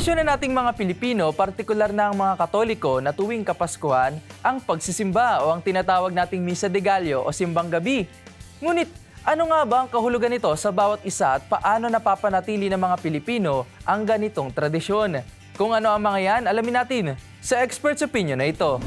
Tradisyon na nating mga Pilipino, partikular na ang mga Katoliko na tuwing Kapaskuhan, ang pagsisimba o ang tinatawag nating Misa de Gallo o Simbang Gabi. Ngunit, ano nga ba ang kahulugan nito sa bawat isa at paano napapanatili ng mga Pilipino ang ganitong tradisyon? Kung ano ang mga yan, alamin natin sa Expert's Opinion na ito.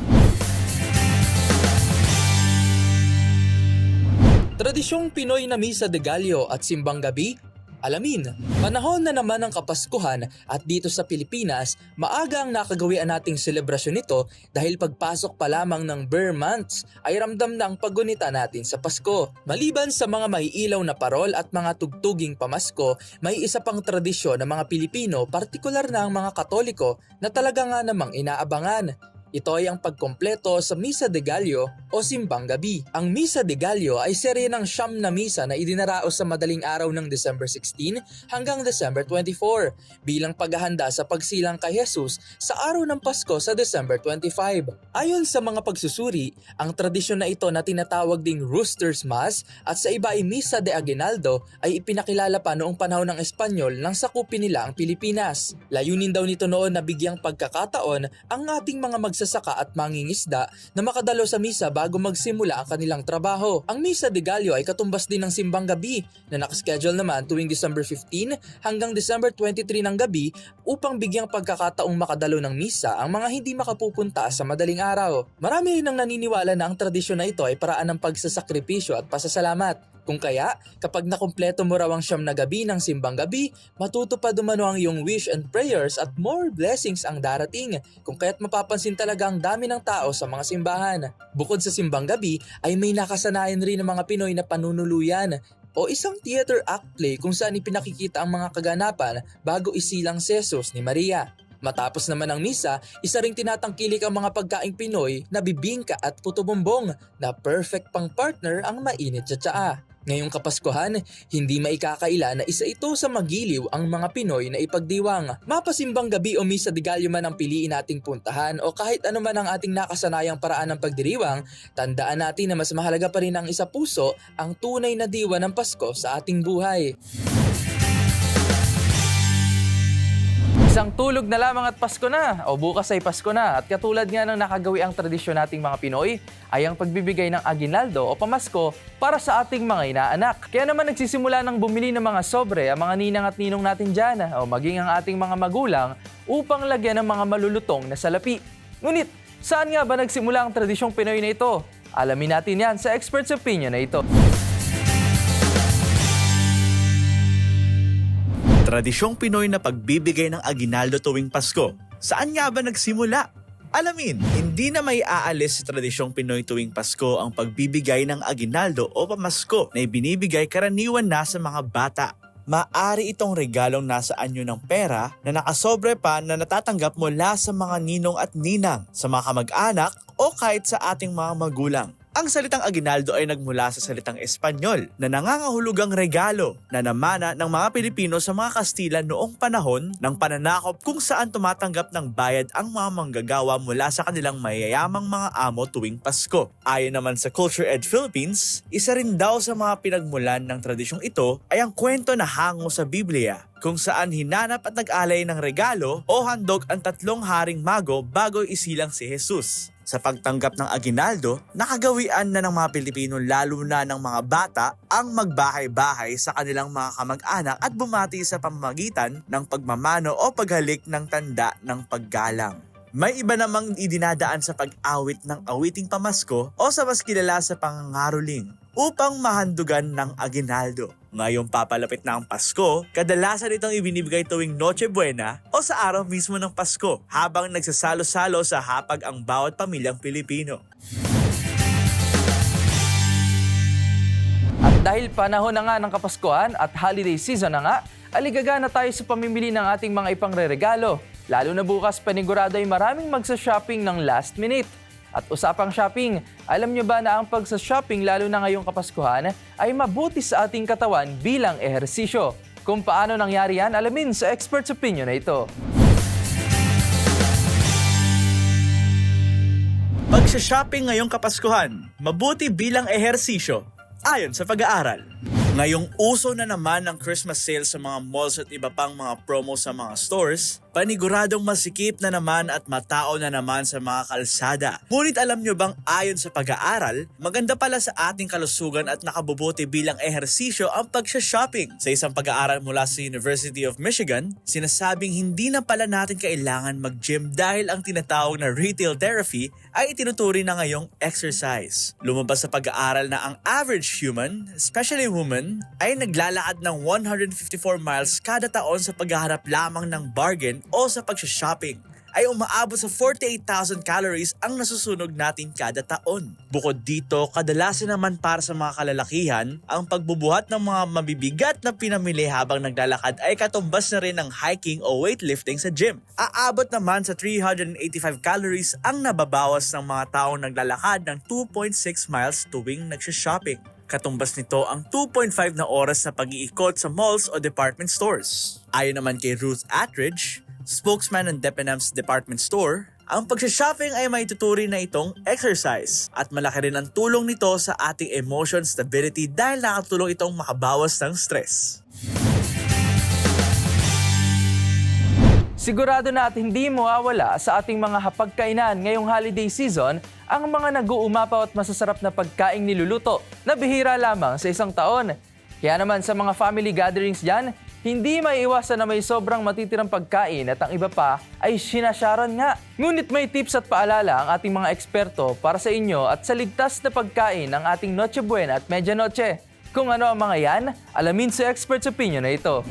Tradisyong Pinoy na Misa de Gallo at Simbang Gabi Alamin, panahon na naman ng Kapaskuhan at dito sa Pilipinas, maaga ang nakagawian nating selebrasyon nito dahil pagpasok pa lamang ng Burr months ay ramdam na ang paggunita natin sa Pasko. Maliban sa mga maiilaw na parol at mga tugtuging pamasko, may isa pang tradisyon ng mga Pilipino, partikular na ang mga Katoliko na talaga nga namang inaabangan. Ito ay ang pagkompleto sa Misa de Gallo o Simbang Gabi. Ang Misa de Gallo ay serye ng siyam na misa na idinaraos sa madaling araw ng December 16 hanggang December 24 bilang paghahanda sa pagsilang kay Jesus sa araw ng Pasko sa December 25. Ayon sa mga pagsusuri, ang tradisyon na ito na tinatawag ding Rooster's Mass at sa iba ay Misa de Aguinaldo ay ipinakilala pa noong panahon ng Espanyol nang sakupin nila ang Pilipinas. Layunin daw nito noon na bigyang pagkakataon ang ating mga magsasaka at mangingisda na makadalo sa misa bago magsimula ang kanilang trabaho. Ang Misa de Gallo ay katumbas din ng simbang gabi na nakaschedule naman tuwing December 15 hanggang December 23 ng gabi upang bigyang pagkakataong makadalo ng misa ang mga hindi makapupunta sa madaling araw. Marami rin ang naniniwala na ang tradisyon na ito ay paraan ng pagsasakripisyo at pasasalamat. Kung kaya, kapag nakumpleto mo raw ang siyam na gabi ng simbang gabi, matutupad umano ang iyong wish and prayers at more blessings ang darating. Kung kaya't mapapansin talaga ang dami ng tao sa mga simbahan. Bukod sa simbang gabi, ay may nakasanayan rin ng mga Pinoy na panunuluyan o isang theater act play kung saan ipinakikita ang mga kaganapan bago isilang si Jesus ni Maria. Matapos naman ang misa, isa ring tinatangkilik ang mga pagkaing Pinoy na bibingka at puto bumbong na perfect pang partner ang mainit sa tsaa. Ngayong Kapaskuhan, hindi maikakaila na isa ito sa magiliw ang mga Pinoy na ipagdiwang. Mapasimbang gabi o misa de Gallo man ang piliin nating puntahan o kahit ano man ang ating nakasanayang paraan ng pagdiriwang, tandaan natin na mas mahalaga pa rin ang isa puso ang tunay na diwa ng Pasko sa ating buhay. Isang tulog na lamang at Pasko na o bukas ay Pasko na at katulad nga ng nakagawi ang tradisyon nating mga Pinoy ay ang pagbibigay ng aginaldo o pamasko para sa ating mga inaanak. Kaya naman nagsisimula ng bumili ng mga sobre ang mga ninang at ninong natin dyan o maging ang ating mga magulang upang lagyan ng mga malulutong na salapi. Ngunit saan nga ba nagsimula ang tradisyong Pinoy na ito? Alamin natin yan sa expert's opinion na ito. Tradisyong Pinoy na pagbibigay ng aginaldo tuwing Pasko. Saan nga ba nagsimula? Alamin, hindi na may aalis sa tradisyong Pinoy tuwing Pasko ang pagbibigay ng aginaldo o pamasko na ibinibigay karaniwan na sa mga bata. Maari itong regalong nasa anyo ng pera na nakasobre pa na natatanggap mula sa mga ninong at ninang, sa mga kamag-anak o kahit sa ating mga magulang. Ang salitang aginaldo ay nagmula sa salitang Espanyol na nangangahulugang regalo na namana ng mga Pilipino sa mga Kastila noong panahon ng pananakop kung saan tumatanggap ng bayad ang mga manggagawa mula sa kanilang mayayamang mga amo tuwing Pasko. Ayon naman sa Culture Ed Philippines, isa rin daw sa mga pinagmulan ng tradisyong ito ay ang kwento na hango sa Biblia kung saan hinanap at nag-alay ng regalo o handog ang tatlong haring mago bago isilang si Jesus. Sa pagtanggap ng aginaldo, nakagawian na ng mga Pilipino lalo na ng mga bata ang magbahay-bahay sa kanilang mga kamag-anak at bumati sa pamamagitan ng pagmamano o paghalik ng tanda ng paggalang. May iba namang idinadaan sa pag-awit ng awiting pamasko o sa mas kilala sa pangangaroling upang mahandugan ng aginaldo. Ngayong papalapit na ang Pasko, kadalasan itong ibinibigay tuwing Noche Buena o sa araw mismo ng Pasko habang nagsasalo-salo sa hapag ang bawat pamilyang Pilipino. At dahil panahon na nga ng Kapaskuhan at holiday season na nga, aligaga na tayo sa pamimili ng ating mga ipangreregalo. Lalo na bukas panigurado ay maraming magsa-shopping ng last minute. At usapang shopping, alam nyo ba na ang pagsa-shopping lalo na ngayong Kapaskuhan ay mabuti sa ating katawan bilang ehersisyo? Kung paano nangyari yan, alamin sa expert's opinion na ito. Pagsha-shopping ngayong Kapaskuhan, mabuti bilang ehersisyo ayon sa pag-aaral. Ngayong uso na naman ang Christmas sale sa mga malls at iba pang mga promo sa mga stores, paniguradong masikip na naman at matao na naman sa mga kalsada. Ngunit alam nyo bang ayon sa pag-aaral, maganda pala sa ating kalusugan at nakabubuti bilang ehersisyo ang pagsha-shopping. Sa isang pag-aaral mula sa University of Michigan, sinasabing hindi na pala natin kailangan mag-gym dahil ang tinatawag na retail therapy ay itinuturi na ngayong exercise. Lumabas sa pag-aaral na ang average human, especially women, ay naglalakad ng 154 miles kada taon sa paghahanap lamang ng bargain o sa pagsha-shopping ay umaabot sa 48,000 calories ang nasusunog natin kada taon. Bukod dito, kadalasan naman para sa mga kalalakihan, ang pagbubuhat ng mga mabibigat na pinamili habang naglalakad ay katumbas na rin ng hiking o weightlifting sa gym. Aabot naman sa 385 calories ang nababawas ng mga taong naglalakad ng 2.6 miles tuwing nagsha-shopping. Katumbas nito ang 2.5 na oras sa pag-iikot sa malls o department stores. Ayon naman kay Ruth Attridge, spokesman ng Debenhams Department Store, ang pagsha-shopping ay may tuturi na itong exercise at malaki rin ang tulong nito sa ating emotion stability dahil nakatulong itong makabawas ng stress. Sigurado na at hindi mawawala sa ating mga hapagkainan ngayong holiday season ang mga nag-uumapaw at masasarap na pagkaing niluluto na bihira lamang sa isang taon. Kaya naman sa mga family gatherings dyan, hindi may iwasan na may sobrang matitirang pagkain at ang iba pa ay sinasyaran nga. Ngunit may tips at paalala ang ating mga eksperto para sa inyo at sa ligtas na pagkain ng ating Noche Buena at Medianoche. Kung ano ang mga yan, alamin sa expert's opinion na ito.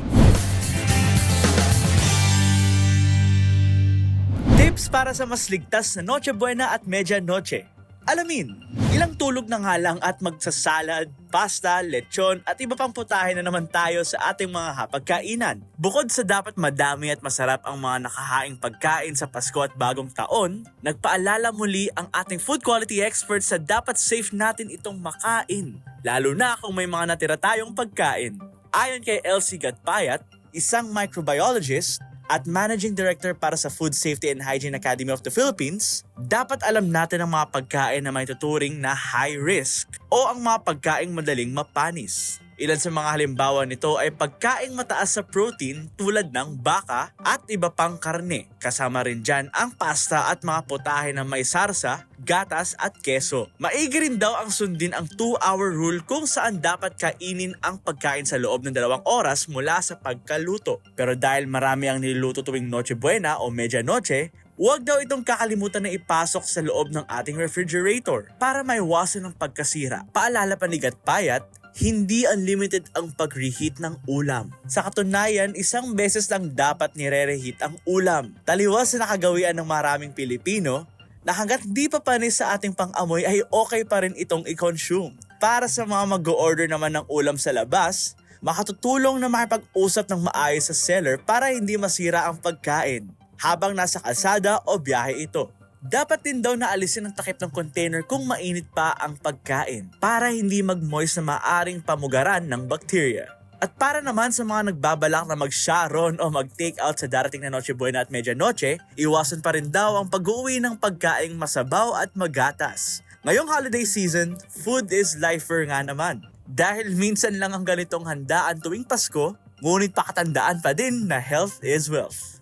Tips para sa mas ligtas na Noche Buena at Media Noche. Alamin, ilang tulog na nga lang at magsasalad, pasta, lechon at iba pang putahe na naman tayo sa ating mga hapagkainan. Bukod sa dapat madami at masarap ang mga nakahaing pagkain sa Pasko at Bagong Taon, nagpaalala muli ang ating food quality experts sa dapat safe natin itong makain. Lalo na kung may mga natira tayong pagkain. Ayon kay Elsie Gatpayat, isang microbiologist, at Managing Director para sa Food Safety and Hygiene Academy of the Philippines, dapat alam natin ang mga pagkain na may tuturing na high risk o ang mga pagkaing madaling mapanis. Ilan sa mga halimbawa nito ay pagkaing mataas sa protein tulad ng baka at iba pang karne. Kasama rin dyan ang pasta at mga putahe na may sarsa, gatas at keso. Maigi rin daw ang sundin ang 2-hour rule kung saan dapat kainin ang pagkain sa loob ng dalawang oras mula sa pagkaluto. Pero dahil marami ang niluluto tuwing Noche Buena o Media Noche, Huwag daw itong kakalimutan na ipasok sa loob ng ating refrigerator para maiwasan ng pagkasira. Paalala pa ni Gatpayat, hindi unlimited ang pag-reheat ng ulam. Sa katunayan, isang beses lang dapat nire-reheat ang ulam. Taliwas sa nakagawian ng maraming Pilipino, na hanggat di pa panis sa ating pang-amoy ay okay pa rin itong i-consume. Para sa mga mag-order naman ng ulam sa labas, makatutulong na makipag-usap ng maayos sa seller para hindi masira ang pagkain habang nasa kalsada o biyahe ito. Dapat din daw naalisin ang takip ng container kung mainit pa ang pagkain para hindi mag-moist na maaring pamugaran ng bakterya. At para naman sa mga nagbabalak na mag-sharon o mag-take out sa darating na Noche Buena at Media Noche, iwasan pa rin daw ang pag-uwi ng pagkaing masabaw at magatas. Ngayong holiday season, food is lifer nga naman. Dahil minsan lang ang ganitong handaan tuwing Pasko, ngunit pakatandaan pa din na health is wealth.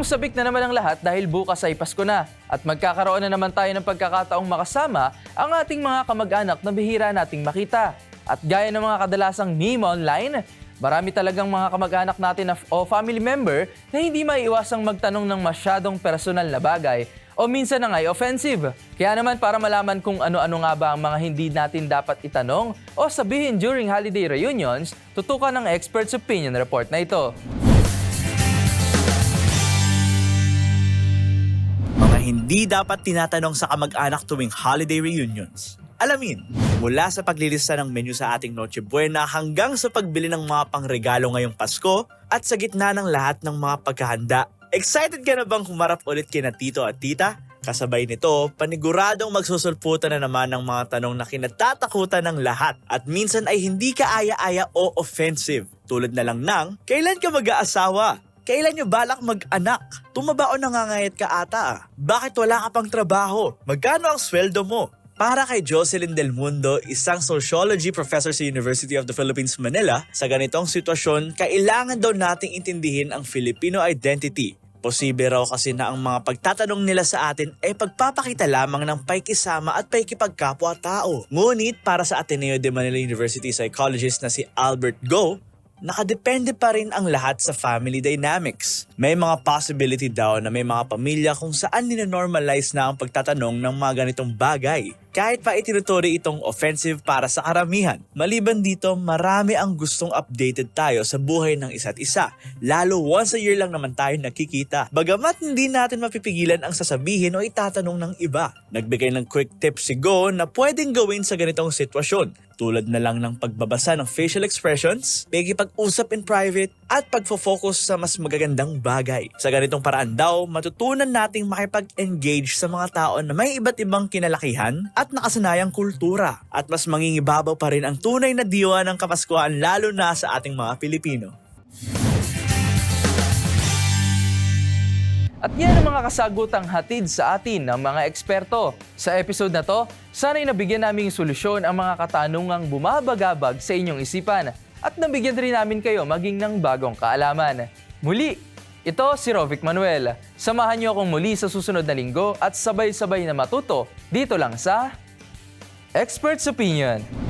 Kung sabik na naman ang lahat dahil bukas ay Pasko na at magkakaroon na naman tayo ng pagkakataong makasama ang ating mga kamag-anak na bihira nating makita. At gaya ng mga kadalasang meme online, marami talagang mga kamag-anak natin na, o family member na hindi maiiwasang magtanong ng masyadong personal na bagay o minsan na nga'y offensive. Kaya naman para malaman kung ano-ano nga ba ang mga hindi natin dapat itanong o sabihin during holiday reunions, tutukan ng Expert's Opinion Report na ito. Hindi dapat tinatanong sa kamag-anak tuwing holiday reunions. Alamin, mula sa paglilista ng menu sa ating Noche Buena hanggang sa pagbili ng mga pangregalo ngayong Pasko at sa gitna ng lahat ng mga pagkahanda. Excited ka na bang humarap ulit kina tito at tita? Kasabay nito, paniguradong magsusulputan na naman ng mga tanong na kinatatakutan ng lahat at minsan ay hindi ka aya-aya o offensive. Tulad na lang ng, kailan ka mag-aasawa? Kailan nyo balak mag-anak? Tumaba o nangangayat ka ata? Bakit wala ka pang trabaho? Magkano ang sweldo mo? Para kay Jocelyn Del Mundo, isang sociology professor sa University of the Philippines, Manila, sa ganitong sitwasyon, kailangan daw nating intindihin ang Filipino identity. Posible raw kasi na ang mga pagtatanong nila sa atin ay pagpapakita lamang ng paikisama at paikipagkapwa-tao. Ngunit para sa Ateneo de Manila University psychologist na si Albert Go, nakadepende pa rin ang lahat sa family dynamics. May mga possibility daw na may mga pamilya kung saan ninonormalize na ang pagtatanong ng mga ganitong bagay. Kahit pa itinuturi itong offensive para sa karamihan. Maliban dito, marami ang gustong updated tayo sa buhay ng isa't isa. Lalo once a year lang naman tayo nakikita. Bagamat hindi natin mapipigilan ang sasabihin o itatanong ng iba. Nagbigay ng quick tips si Go na pwedeng gawin sa ganitong sitwasyon tulad na lang ng pagbabasa ng facial expressions, pag-usap in private, at pagfo-focus sa mas magagandang bagay. Sa ganitong paraan daw, matutunan nating makipag-engage sa mga tao na may iba't ibang kinalakihan at nakasanayang kultura. At mas mangingibabaw pa rin ang tunay na diwa ng Kapaskuhan lalo na sa ating mga Pilipino. At yan ang mga kasagutang hatid sa atin ng mga eksperto. Sa episode na to, sana'y nabigyan naming solusyon ang mga katanungang bumabagabag sa inyong isipan at nabigyan rin namin kayo maging ng bagong kaalaman. Muli, ito si Rovic Manuel. Samahan niyo akong muli sa susunod na linggo at sabay-sabay na matuto dito lang sa Expert's Opinion.